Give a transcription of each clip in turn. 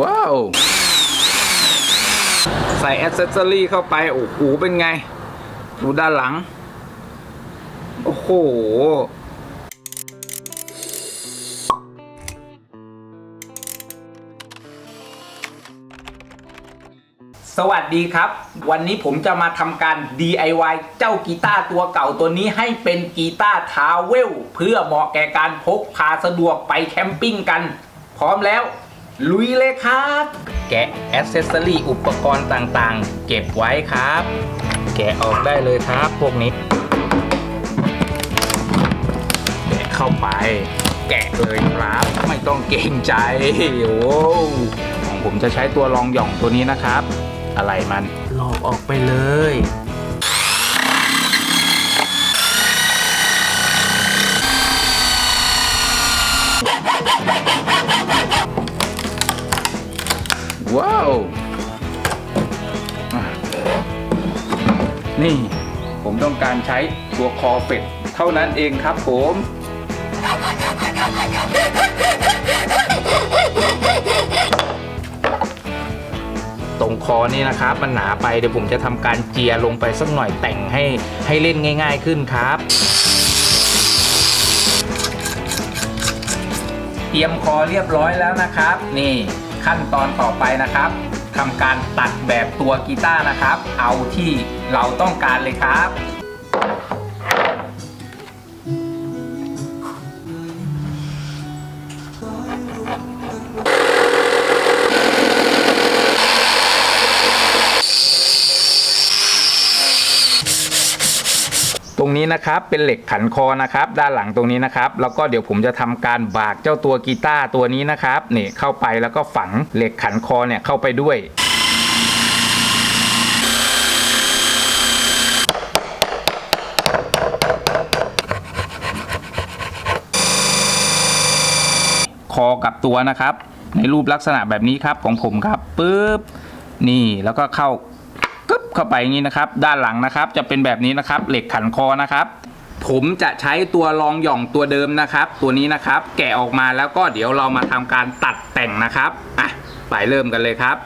ว้าว ใส่แอ c เซสซอรี่เข้าไป โอ้โห เป็นไง ดูด้านหลัง โอ้โหสวัสดีครับ วันนี้ผมจะมาทำการ DIY เจ้ากีตาร์ตัวเก่าตัวนี้ให้เป็นกีตาร์ทาวเวล เพื่อเหมาะแก่การพกพาสะดวกไปแคมปิ้งกัน พร้อมแล้ว ลุยเลยครับ แกะแอ c เซสซอรี่อุปกรณ์ต่างๆ เก็บไว้ครับ แกะออกได้เลยครับพวกนี้ แกะเข้าไป แกะเลยครับ ไม่ต้องเกรงใจโอ้ของผมจะใช้ตัวรองหย่องตัวนี้นะครับ อะไรมันลอกออกไปเลย ว้าว นี่ผมต้องการใช้ตัวคอเป็ดเท่านั้นเองครับผม ตรงคอนี่นะครับ มันหนาไปเดี๋ยวผมจะทำการเจียลงไปสักหน่อยแต่งให้ให้เล่นง่ายๆขึ้นครับเตรียมคอเรียบร้อยแล้วนะครับ นี่ ขั้นตอนต่อไปนะครับทำการตัดแบบตัวกีตาร์นะครับ เอาที่เราต้องการเลยครับ นะครับ เป็นเหล็กขันคอนะครับ ด้านหลังตรงนี้นะครับ แล้วก็เดี๋ยวผมจะทำการบากเจ้าตัวกีตาร์ตัวนี้นะครับนี่เข้าไปแล้วก็ฝังเหล็กขันคอเนี่ยเข้าไปด้วยคอกับตัวนะครับ ในรูปลักษณะแบบนี้ครับของผมครับปึ๊บนี่แล้วก็เข้า เข้าไปอย่างนี้นะครับ ด้านหลังนะครับ จะเป็นแบบนี้นะครับ เหล็กขันคอนะครับผมจะใช้ตัวรองหย่องตัวเดิมนะครับ ตัวนี้นะครับ แกะออกมาแล้วก็เดี๋ยวเรามาทำการตัดแต่งนะครับอะไปเริ่มกันเลยครับ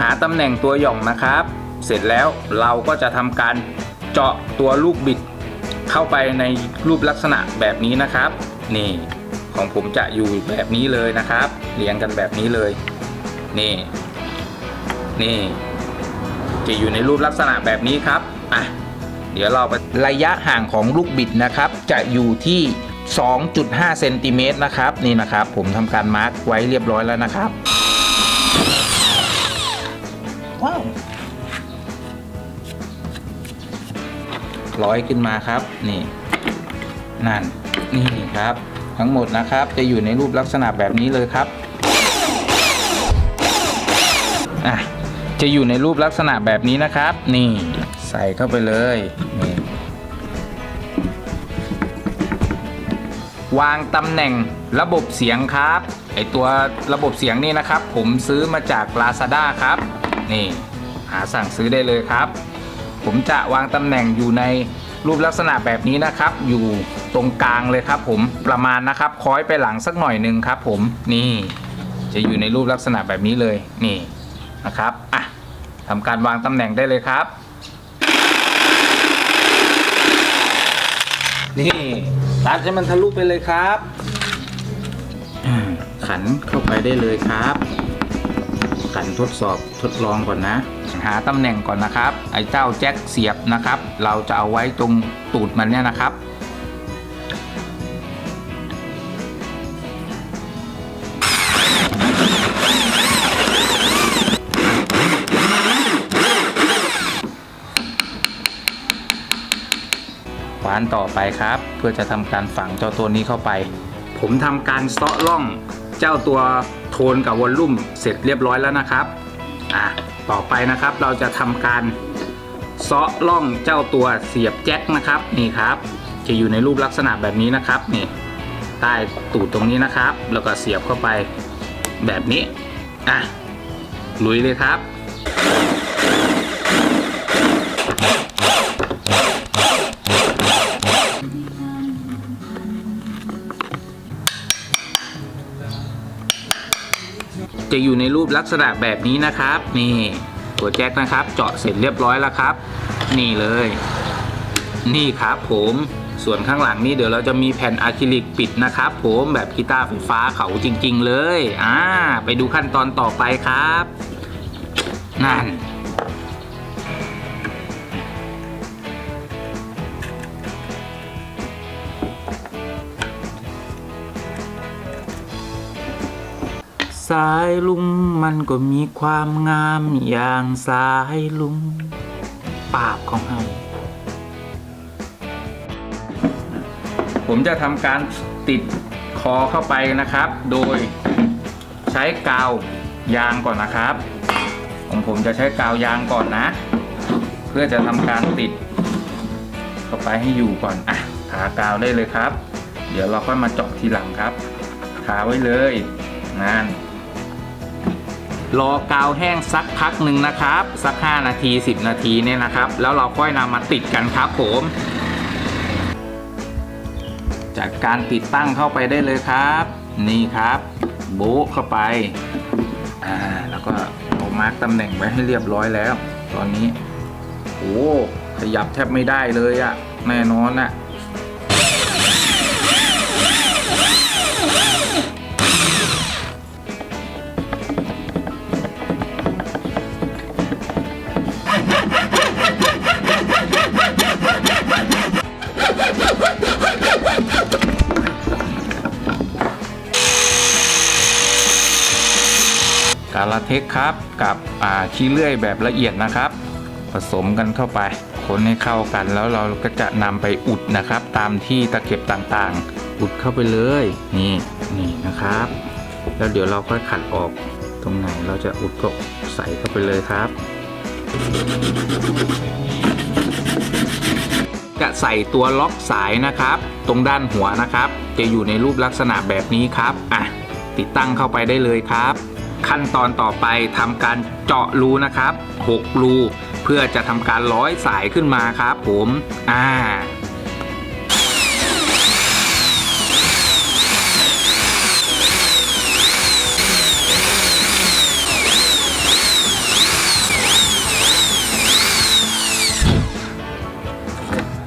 หาตำแหน่งตัวหย่องนะครับ เสร็จแล้วเราก็จะทำการเจาะตัวลูกบิด เข้าไปในรูปลักษณะแบบนี้นะครับ นี่ ของผมจะอยู่แบบนี้เลยนะครับ เรียงกันแบบนี้เลย นี่ นี่ จะอยู่ในรูปลักษณะแบบนี้ครับ อะ เดี๋ยวเราไประยะห่างของลูกบิดนะครับ จะอยู่ที่ 2.5เซนติเมตรนะครับ นี่นะครับ ผมทำการมาร์กไว้เรียบร้อยแล้วนะครับ ว้าวร้อยขึ้นมาครับ นี่ นั่น นี่ครับ ทั้งหมดนะครับ จะอยู่ในรูปลักษณะแบบนี้เลยครับอะจะอยู่ในรูปลักษณะแบบนี้นะครับ นี่ใส่เข้าไปเลยนี่วางตำแหน่งระบบเสียงครับไอตัวระบบเสียงนี่นะครับ ผมซื้อมาจาก Lazada ครับ นี่ หาสั่งซื้อได้เลยครับ ผมจะวางตำแหน่งอยู่ใน รูปลักษณะแบบนี้นะครับ อยู่ตรงกลางเลยครับ ผมประมาณนะครับคล้อยไปหลังสักหน่อยหนึ่งครับ ผมนี่จะอยู่ในรูปลักษณะแบบนี้เลยนี่นะครับอะทำการวางตำแหน่งได้เลยครับ นี่ตัดให้มันทะลุไปเลยครับขันเข้าไปได้เลยครับ ขันทดสอบทดลองก่อนนะ หาตำแหน่งก่อนนะครับ ไอ้เจ้าแจ็คเสียบนะครับ เราจะเอาไว้ตรงตูดมันเนี่ยนะครับขวานต่อไปครับ เพื่อจะทำการฝังเจ้าตัวนี้เข้าไป ผมทำการเซาะล่องเจ้าตัวโทนกับวอลลุ่มเสร็จเรียบร้อยแล้วนะครับ อะ ต่อไปนะครับ เราจะทำการเซาะล่องเจ้าตัวเสียบแจ็คนะครับนี่ครับจะอยู่ในรูปลักษณะแบบนี้นะครับนี่ใต้ตูดตรงนี้นะครับ แล้วก็เสียบเข้าไปแบบนี้อะลุยเลยครับ จะอยู่ในรูปลักษณะแบบนี้นะครับ นี่ตัวแจ็คนะครับ เจาะเสร็จเรียบร้อยแล้วครับ นี่เลย นี่ครับผมส่วนข้างหลังนี่เดี๋ยวเราจะมีแผ่นอะคริลิกปิดนะครับผมแบบกีตาร์ไฟฟ้าเขาจริง ๆ เลย อ่า ไปดูขั้นตอนต่อไปครับ นั่นายลุงมันก็มีความงามอย่างสายลุงปาบของเฮาผมจะทำการติดคอเข้าไปนะครับ โดยใช้กาวยางก่อนนะครับ ของผมจะใช้กาวยางก่อนนะ เพื่อจะทำการติด เข้าไปให้อยู่ก่อนอะทากาวได้เลยครับ เดี๋ยวเราค่อยมาเจาะทีหลังครับทาไว้เลยนั่น รอกาวแห้งสักพักหนึ่งนะครับ สัก 5 นาที 10 นาทีเนี่ยนะครับ แล้วเราค่อยนำมาติดกันครับผม จากการติดตั้งเข้าไปได้เลยครับ นี่ครับ โบ๊เข้าไปอ่าแล้วก็เอามาร์กตำแหน่งไว้ให้เรียบร้อยแล้ว ตอนนี้โอ้ขยับแทบไม่ได้เลยอะแน่นอนอะ เทคครับ กับอ่าขี้เลื่อยแบบละเอียดนะครับ ผสมกันเข้าไปคนให้เข้ากันแล้วเราก็จะนำไปอุดนะครับ ตามที่ตะเข็บต่างๆ อุดเข้าไปเลยนี่นี่นะครับ แล้วเดี๋ยวเราค่อยขัดออกตรงไหนเราจะอุดก็ใส่เข้าไปเลยครับ จะใส่ตัวล็อกสายนะครับ ตรงด้านหัวนะครับ จะอยู่ในรูปลักษณะแบบนี้ครับอะติดตั้งเข้าไปได้เลยครับ ขั้นตอนต่อไปทำการเจาะรูนะครับ 6 รู เพื่อจะทำการร้อยสายขึ้นมาครับผมอ่า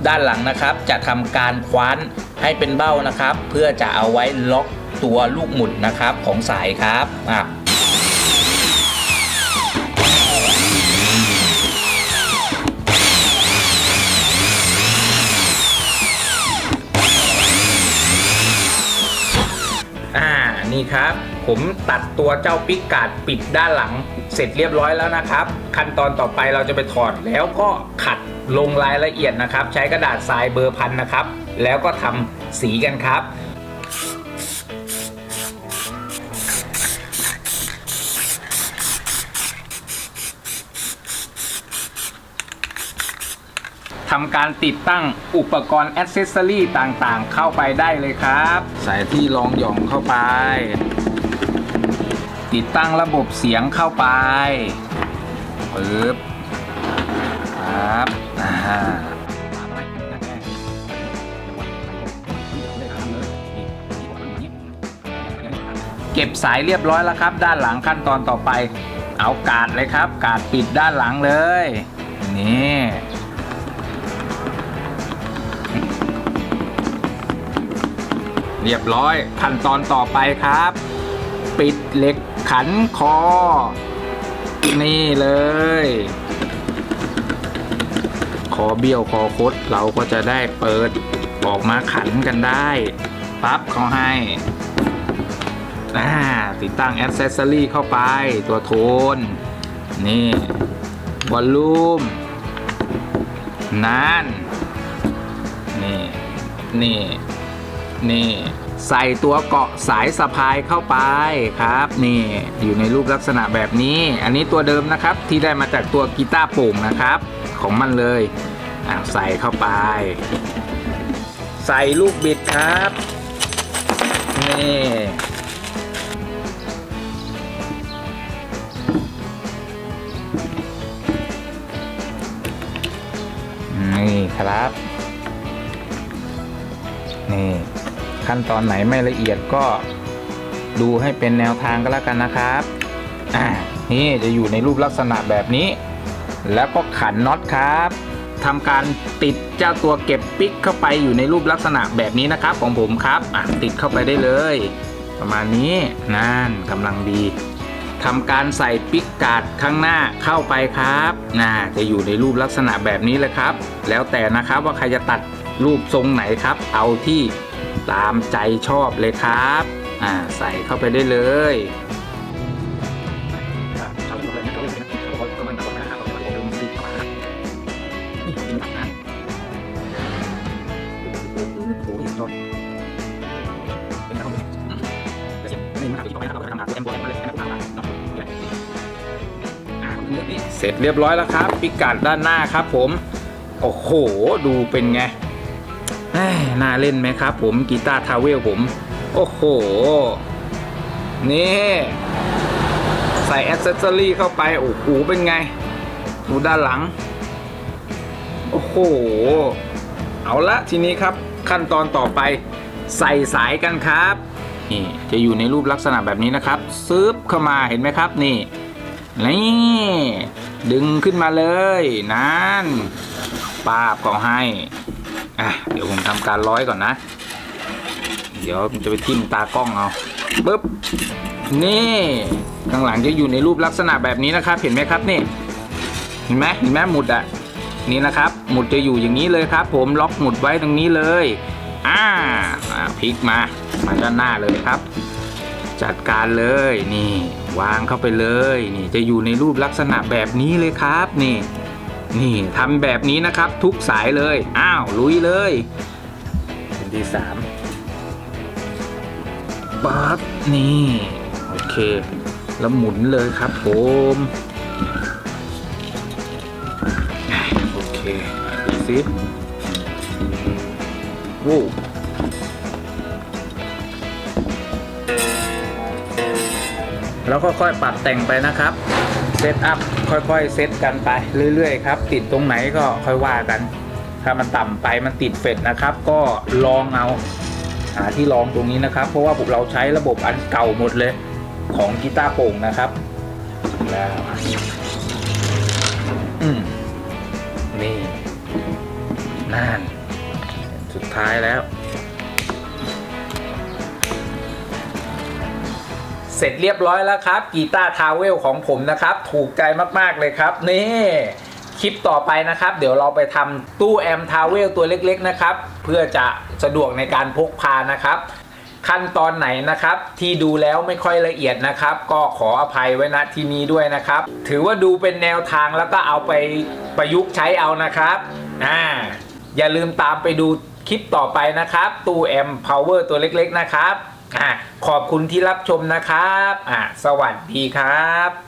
ด้านหลังนะครับจะทำการคว้านให้เป็นเบ้านะครับ เพื่อจะเอาไว้ล็อกตัวลูกหมุนนะครับของสายครับอะ นี่ครับ ผมตัดตัวเจ้าปิกกาดปิดด้านหลัง เสร็จเรียบร้อยแล้วนะครับ ขั้นตอนต่อไปเราจะไปถอดแล้วก็ขัดลงรายละเอียดนะครับ ใช้กระดาษทรายเบอร์พันนะครับ แล้วก็ทำสีกันครับ ทำการติดตั้งอุปกรณ์แอ c เซสซอรี่ต่างๆ เข้าไปได้เลยครับ ใส่ที่รองหย่องเข้าไป ติดตั้งระบบเสียงเข้าไปปึ๊บครับอ่าเก็บสายเรียบร้อยแล้วครับ ด้านหลังขั้นตอนต่อไป เอากาดเลยครับ กาดปิดด้านหลังเลย นี่ เรียบร้อย ขั้นตอนต่อไปครับ ปิดเหล็กขันคอ นี่เลย คอเบี้ยวคอคดเราก็จะได้เปิดออกมาขันกันได้ปั๊บเขาให้อ่าติดตั้งแอ c เซสซอรีเข้าไปตัวโทน นี่วอลลุ่มนั่นนี่ นี่ นี่ ใส่ตัวเกาะสายสะพายเข้าไปครับ นี่อยู่ในรูปลักษณะแบบนี้ อันนี้ตัวเดิมนะครับที่ได้มาจากตัวกีตาร์โป่งนะครับ ของมันเลยอะใส่เข้าไป ใส่ลูกบิดครับ นี่นี่ครับ นี่ ขั้นตอนไหนไม่ละเอียดก็ดูให้เป็นแนวทางก็แล้วกันนะครับอ่านี่จะอยู่ในรูปลักษณะแบบนี้ แล้วก็ขันน็อตครับทำการติดเจ้าตัวเก็บปิ๊กเข้าไปอยู่ในรูปลักษณะแบบนี้นะครับของผมครับอะติดเข้าไปได้เลย ประมาณนี้นั่นกำลังดีทำการใส่ปิ๊กกาดข้างหน้าเข้าไปครับน่าจะอยู่ในรูปลักษณะแบบนี้เลยครับ แล้วแต่นะครับว่าใครจะตัดรูปทรงไหนครับ เอาที่ ตามใจชอบเลยครับอ่าใส่เข้าไปได้เลยเสร็จเรียบร้อยแล้วครับ พิกัดด้านหน้าครับผม โอ้โห ดูเป็นไง น่าเล่นไหมครับผมกีตาร์ทาวเวลผม โอ้โห นี่ ใส่แอ c เซสซอรี่เข้าไป โอ้โห เป็นไง ดูด้านหลัง โอ้โห เอาละทีนี้ครับ ขั้นตอนต่อไป ใส่สายกันครับ นี่ จะอยู่ในรูปลักษณะแบบนี้นะครับ ซึบเข้ามาเห็นไหมครับ นี่ นี่ ดึงขึ้นมาเลย นั่นปาบก็ให้ อะเดี๋ยวผมทำการร้อยก่อนนะ เดี๋ยวผมจะไปทิ่มตากล้องเอาปึ๊บนี่ข้างหลังจะอยู่ในรูปลักษณะแบบนี้นะครับ เห็นไหมครับนี่เห็นไหมเห็นไหมหมุดอะนี่นะครับ หมุดจะอยู่อย่างนี้เลยครับ ผมล็อกหมุดไว้ตรงนี้เลยอ่าอ่าพลิกมามาด้านหน้าเลยครับ จัดการเลยนี่ วางเข้าไปเลย นี่จะอยู่ในรูปลักษณะแบบนี้เลยครับนี่ นี่ทำแบบนี้นะครับทุกสายเลย อ้าว ลุยเลยเป็นที่สามปั๊บนี่ โอเค แล้วหมุนเลยครับผมโอเคดูสิวู้แล้วค่อยๆปรับแต่งไปนะครับ เซตอัพค่อยๆเซตกันไปเรื่อยๆครับ ติดตรงไหนก็ค่อยว่ากัน ถ้ามันต่ำไปมันติดเฟดนะครับ ก็ลองเอาหาที่ลองตรงนี้นะครับ เพราะว่าเราใช้ระบบอันเก่าหมดเลยของกีตาร์โป่งนะครับแล้วอืมนี่นั่นสุดท้ายแล้ว เสร็จเรียบร้อยแล้วครับกีตาร์ทาวเวลของผมนะครับ ถูกใจมากๆเลยครับ นี่คลิปต่อไปนะครับ เดี๋ยวเราไปทำตู้แอมทาวเวลตัวเล็กๆนะครับ เพื่อจะสะดวกในการพกพานะครับ ขั้นตอนไหนนะครับ ที่ดูแล้วไม่ค่อยละเอียดนะครับ ก็ขออภัยไว้ณที่นี้ด้วยนะครับ ถือว่าดูเป็นแนวทางแล้วก็เอาไปประยุกต์ใช้เอานะครับอ่าอย่าลืมตามไปดูคลิปต่อไปนะครับ ตู้แอมพาวเวอร์ตัวเล็กๆนะครับ อะขอบคุณที่รับชมนะครับอะสวัสดีครับ